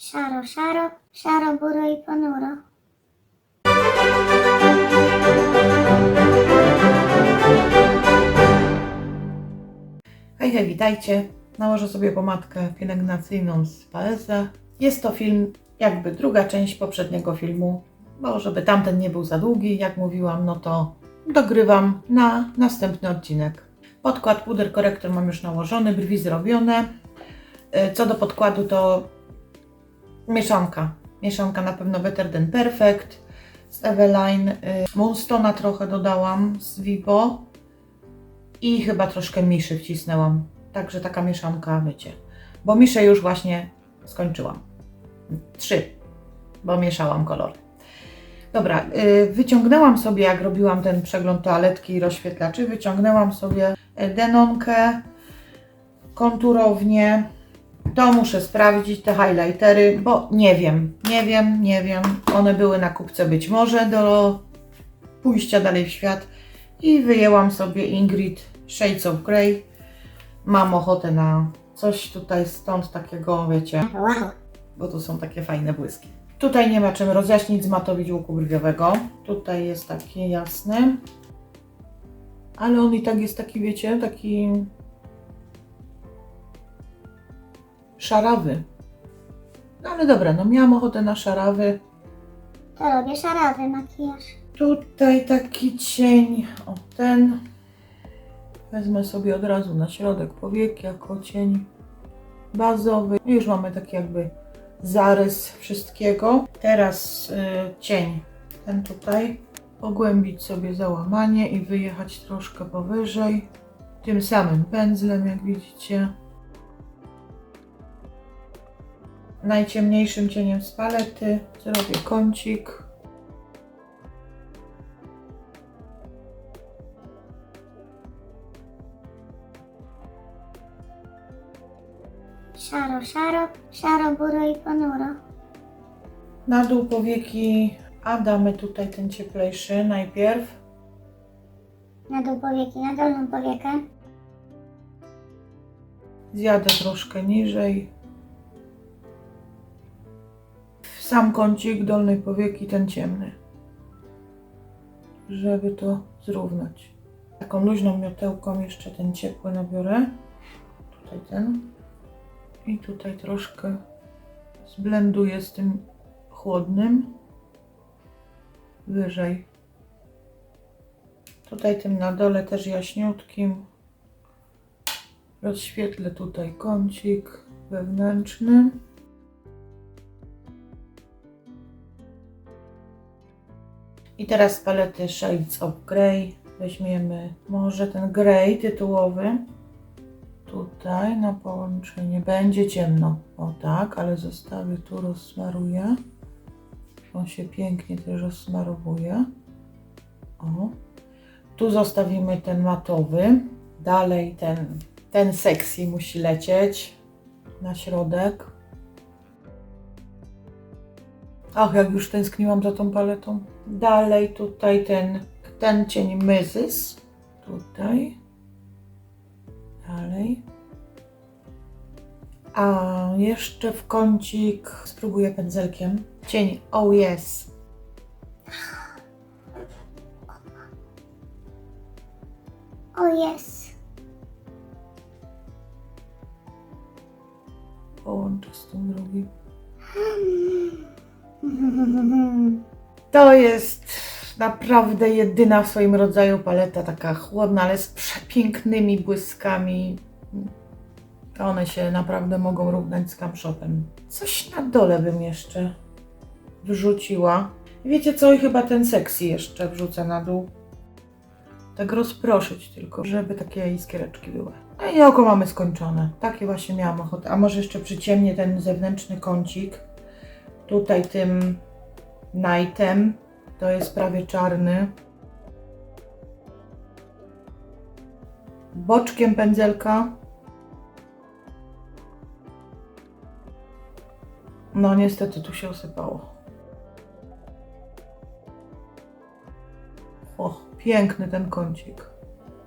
Szaro, szaro, szaro, buro i ponuro. Hej, hej, witajcie. Nałożę sobie pomadkę pielęgnacyjną z Paesa. Jest to film, jakby druga część poprzedniego filmu, bo żeby tamten nie był za długi, jak mówiłam, no to dogrywam na następny odcinek. Podkład puder korektor mam już nałożony, brwi zrobione. Y, Co do podkładu to mieszanka. Mieszanka na pewno Better Than Perfect z Eveline. Y, Moonstone'a trochę dodałam z Vivo i chyba troszkę miszy wcisnęłam. Także taka mieszanka, wiecie. Bo miszę już właśnie skończyłam. Trzy, bo mieszałam kolory. Dobra, y, wyciągnęłam sobie, jak robiłam ten przegląd toaletki i rozświetlaczy, wyciągnęłam sobie denonkę, konturownię. To muszę sprawdzić, te highlightery, bo nie wiem, nie wiem, nie wiem. One były na kupce być może do pójścia dalej w świat i wyjęłam sobie Ingrid Shades of Grey. Mam ochotę na coś tutaj stąd takiego, wiecie, bo tu są takie fajne błyski. Tutaj nie ma czym rozjaśnić, zmatowić łuku brwiowego. Tutaj jest taki jasny. Ale on i tak jest taki, wiecie, taki szarawy. No ale dobra, no miałam ochotę na szarawy. To robię szarawy makijaż. Tutaj taki cień, o ten. Wezmę sobie od razu na środek powieki jako cień bazowy. I Już mamy taki jakby zarys wszystkiego. Teraz y, cień, ten tutaj. Pogłębić sobie załamanie i wyjechać troszkę powyżej. Tym samym pędzlem, jak widzicie. Najciemniejszym cieniem z palety zrobię kącik. Szaro, szaro, szaro, buro i ponuro. Na dół powieki, a damy tutaj ten cieplejszy najpierw. Na dół powieki, na dolną powiekę. Zjadę troszkę niżej. Sam kącik dolnej powieki ten ciemny. Żeby to zrównać. Taką luźną miotełką jeszcze ten ciepły nabiorę. Tutaj ten. I tutaj troszkę zblenduję z tym chłodnym. Wyżej. Tutaj tym na dole też jaśniutkim. Rozświetlę tutaj kącik wewnętrzny. I teraz palety Shades of Grey weźmiemy może ten grey tytułowy. Tutaj na połączenie będzie ciemno. O tak, ale zostawię tu, rozsmaruję. On się pięknie też rozsmarowuje. O. Tu zostawimy ten matowy. Dalej ten ten sexy musi lecieć na środek. Ach, jak już tęskniłam za tą paletą. Dalej tutaj ten, ten cień Mrs. Tutaj. Dalej. A jeszcze w kącik spróbuję pędzelkiem. Cień Oh Yes. O jest. Połączę z tym drugim. To jest naprawdę jedyna w swoim rodzaju paleta, taka chłodna, ale z przepięknymi błyskami. One się naprawdę mogą równać z Camshopem. Coś na dole bym jeszcze wrzuciła. Wiecie co? I chyba ten sexy jeszcze wrzucę na dół. Tak rozproszyć tylko, żeby takie iskiereczki były. No i oko mamy skończone. Takie właśnie miałam ochotę. A może jeszcze przyciemnię ten zewnętrzny kącik. Tutaj tym nightem. To jest prawie czarny. Boczkiem pędzelka. No niestety tu się osypało. O, piękny ten kącik.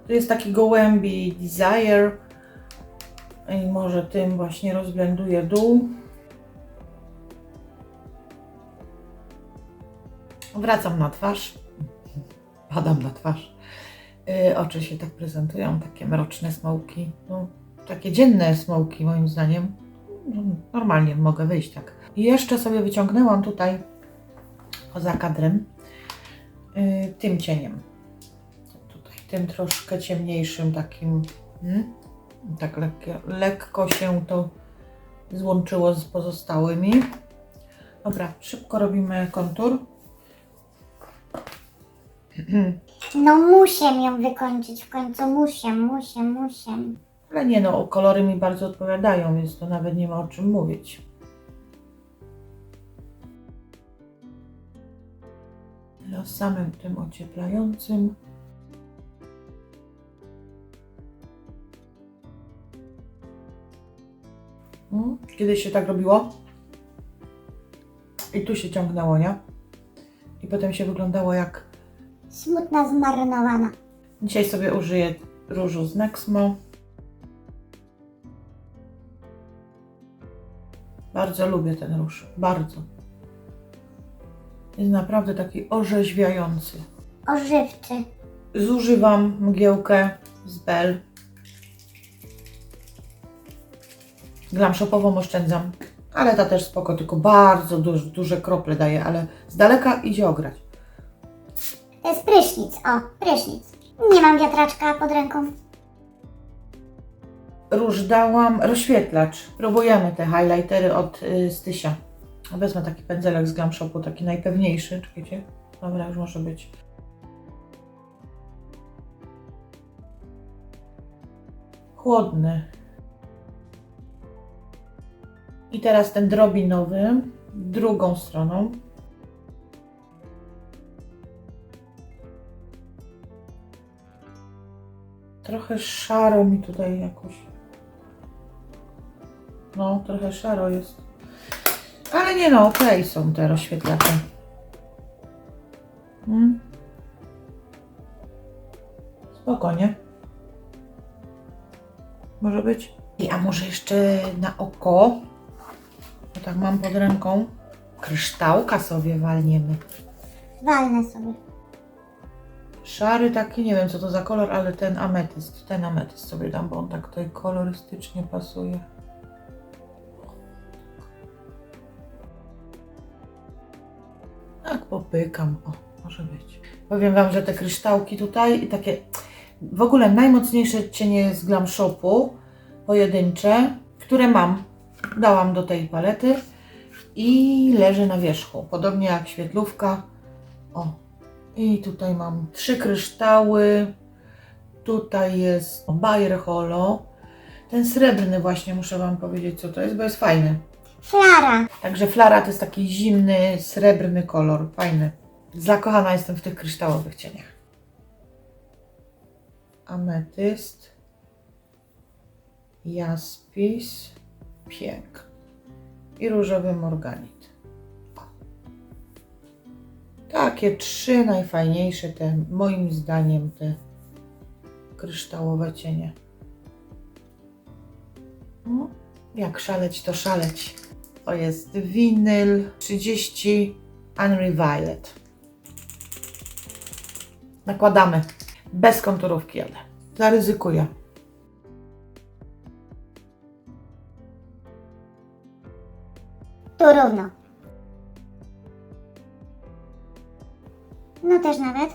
Tu jest taki gołębi Desire. I może tym właśnie rozblenduję dół. Wracam na twarz. Padam na twarz. Yy, oczy się tak prezentują, takie mroczne smoki. No, takie dzienne smoki moim zdaniem. No, normalnie mogę wyjść tak. I jeszcze sobie wyciągnęłam tutaj poza kadrem yy, tym cieniem. Tutaj tym troszkę ciemniejszym takim. Hmm? Tak lekko się to złączyło z pozostałymi. Dobra, szybko robimy kontur. No muszę ją wykończyć w końcu, muszę, muszę, muszę. Ale nie no, kolory mi bardzo odpowiadają, więc to nawet nie ma o czym mówić. Teraz samym tym ocieplającym. Mm, Kiedyś się tak robiło. I tu się ciągnęło, nie? I potem się wyglądało jak Smutna, zmarnowana. Dzisiaj sobie użyję różu z Nexmo. Bardzo lubię ten róż. Bardzo. Jest naprawdę taki orzeźwiający. Ożywczy. Zużywam mgiełkę z Bell. Glam shopową oszczędzam. Ale ta też spoko, tylko bardzo duż, duże krople daje, ale z daleka idzie ograć. To jest prysznic, o, prysznic. Nie mam wiatraczka pod ręką. Róż dałam rozświetlacz. Próbujemy te highlightery od y, Stysia. Wezmę taki pędzelek z Glam Shopu, taki najpewniejszy. Czekajcie. Dobra, już może być. Chłodny. I teraz ten drobinowy, drugą stroną. Trochę szaro mi tutaj jakoś. No, trochę szaro jest. Ale nie no, okej są te rozświetlacze. Hmm. Spokojnie. Może być. I a może jeszcze na oko, bo tak mam pod ręką, kryształka sobie walniemy. Walnę sobie. Szary taki, nie wiem co to za kolor, ale ten ametyst, ten ametyst sobie dam, bo on tak tutaj kolorystycznie pasuje. Tak popykam, o, może być. Powiem Wam, że te kryształki tutaj i takie, w ogóle najmocniejsze cienie z Glam Shopu, pojedyncze, które mam, dałam do tej palety i leży na wierzchu, podobnie jak świetlówka. O, i tutaj mam trzy kryształy. Tutaj jest Bayer Holo. Ten srebrny właśnie muszę Wam powiedzieć co to jest, bo jest fajny. Flara. Także flara to jest taki zimny, srebrny kolor. Fajny. Zakochana jestem w tych kryształowych cieniach. Ametyst. Jaspis. Pięk. I różowy morganit. Takie trzy najfajniejsze, te moim zdaniem te kryształowe cienie. No, jak szaleć, to szaleć. To jest winyl 30 Henry Violet. Nakładamy. Bez konturówki jadę. Zaryzykuję. Tu No też nawet.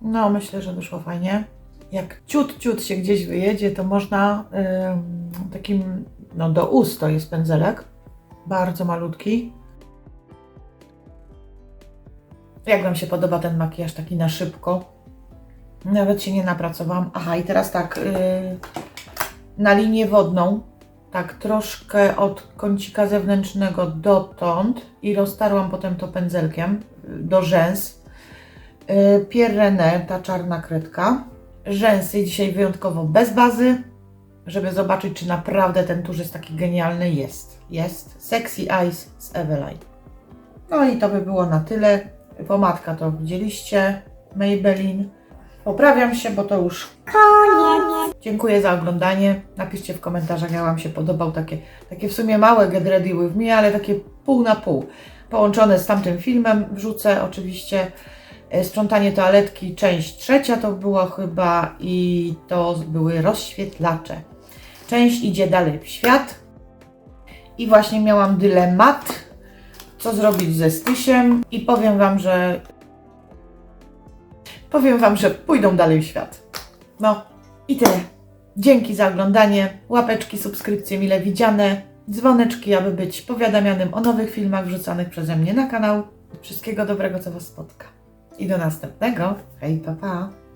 No, myślę, że wyszło fajnie. Jak ciut, ciut się gdzieś wyjedzie, to można takim, no do ust to jest pędzelek, bardzo malutki. Jak Wam się podoba ten makijaż taki na szybko? Nawet się nie napracowałam. Aha, i teraz tak, yy, na linię wodną, tak troszkę od kącika zewnętrznego dotąd i roztarłam potem to pędzelkiem y, do rzęs. Yy, Pierre René, ta czarna kredka. Rzęsy dzisiaj wyjątkowo bez bazy, żeby zobaczyć, czy naprawdę ten tusz jest taki genialny. Jest, jest. Sexy Eyes z Eveline. No i to by było na tyle. Pomadka to widzieliście, Maybelline. Poprawiam się, bo to już Koniec. Dziękuję za oglądanie. Napiszcie w komentarzach, jak Wam się podobał. Takie, takie w sumie małe Get Ready With Me, ale takie pół na pół. Połączone z tamtym filmem. Wrzucę oczywiście e, sprzątanie toaletki, część trzecia to było chyba i to były rozświetlacze. Część idzie dalej w świat. I właśnie miałam dylemat, co zrobić ze Stysiem i powiem Wam, że powiem Wam, że pójdą dalej w świat. No, i tyle. Dzięki za oglądanie. Łapeczki, subskrypcje mile widziane. Dzwoneczki, aby być powiadamianym o nowych filmach wrzucanych przeze mnie na kanał. Wszystkiego dobrego, co Was spotka. I do następnego. Hej, pa, pa.